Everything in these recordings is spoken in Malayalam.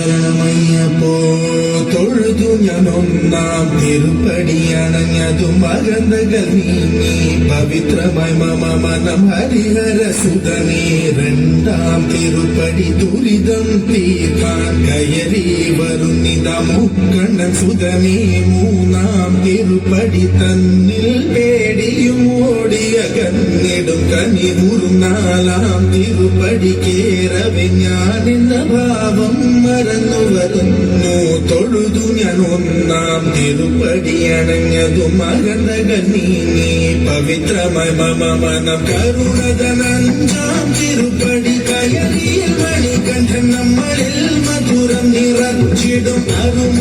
ശരണമയ്യപ്പോ തൊഴുതു ഞാനൊന്നാം ഒന്നാം തിരുപ്പടി അണഞ്ഞതു മകന്തകൾ നീങ്ങി. പവിത്രമായി മമ മനം ഹരിഹര സുതനേ രണ്ടാം തിരുപ്പടി ദുരിതം തീർക്കാൻ കയറി വരുന്നിത മുക്കണ്ണൻ മൂന്നാം തിരുപ്പടി തന്നിൽ പേടിയും ഓടിയ കണ്ണിടും കനിവുറും നാലാം തിരുപ്പടി കേറവെ ഞാൻ എന്ന ഭാവം മറന്നു വരുന്നു. തൊഴുതു ഞാൻ ഒന്നാം തിരുപ്പടി അണഞ്ഞതു മകന്തകൾ പവിത്രമയ മമ മനം കരുണതനഞ്ചാം തിരുപ്പടി കയറിയ മണികണ്ഠൻ നമ്മളിൽ മധുരം നിറച്ചിടും. അറുമുഖ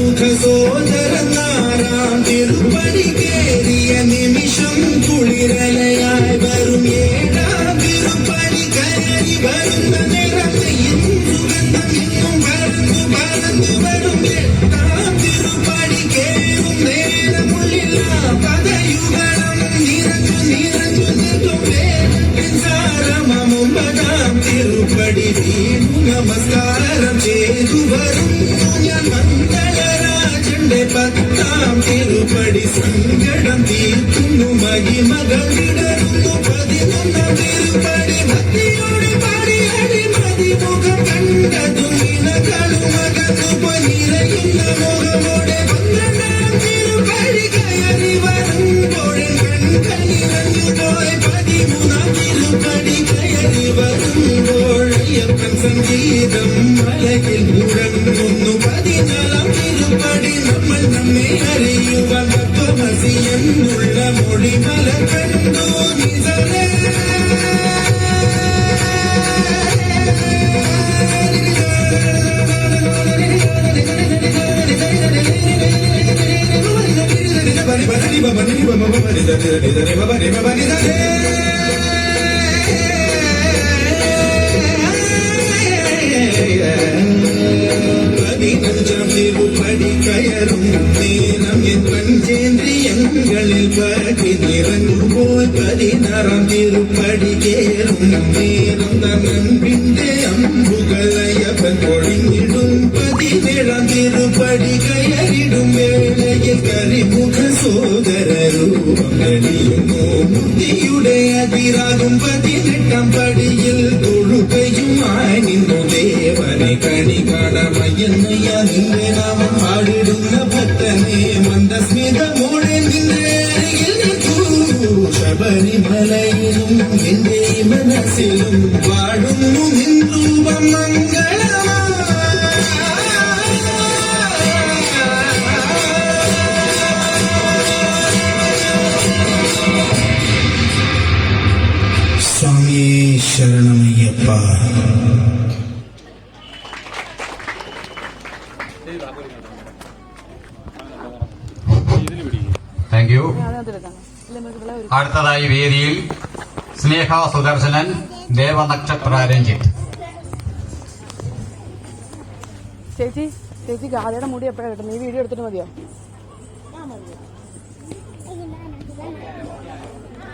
നമസ്കാരം ചെയ്തു വരുന്നു ഞാൻ മംഗളരാജന്റെ പത്താം തിരുപടി സങ്കടം തീർക്കുന്നു. മഹിമകൾ വിടരുന്നു. പതിനൊന്നാം തിരുപടി ഭക്തിയോടെ സംഗീതം മലയിൽ മുഴങ്ങുന്നു പതിനാലാം തിരുപ്പടി നമ്മൾ നമ്മെ അറിയുവാൻ തത്വമസി എന്നുള്ള മൊഴിമല കണ്ടു നിസലേ பதிவுபடி கயரும் நேரம் என் பஞ்சேந்திரியங்களில் பரவி நிறங்குவோர் பதினறம் திருப்படி கேரும் நேரம் தன் அன்பின்றே அம்புகளையப்பன் ஒழுங்கிடும் பதினேழாம் திருப்படி கயறிடும் வேளையில் கரிமுக சோதர ரூபம் அடியுமோ முதியுடைய அதிராகும் பதினெட்டாம் படியில் தொழுகையும் ஆனிந்தோ தேவ കാണമയ്യെന്നയ്യ നിന്റെ നാമം പാടിടുന്ന ഭക്തനെ മന്ദസ്മിതമോടെ ശബരിമലയിലും എന്റെ മനസ്സിലും പാടുന്നു നിൻ രൂപം സ്വാമിയേ ശരണമയ്യപ്പ. താങ്ക് യു അടുത്തതായി വേദിയിൽ സ്നേഹ സുദർശനൻ ദേവനക്ഷത്ര രഞ്ജിത്ത് ചേച്ചി ചേച്ചി ഗാഥയുടെ മുടി എപ്പോഴാണ് കിട്ടുന്നത്? ഈ വീഡിയോ എടുത്തിട്ട് മതിയോ?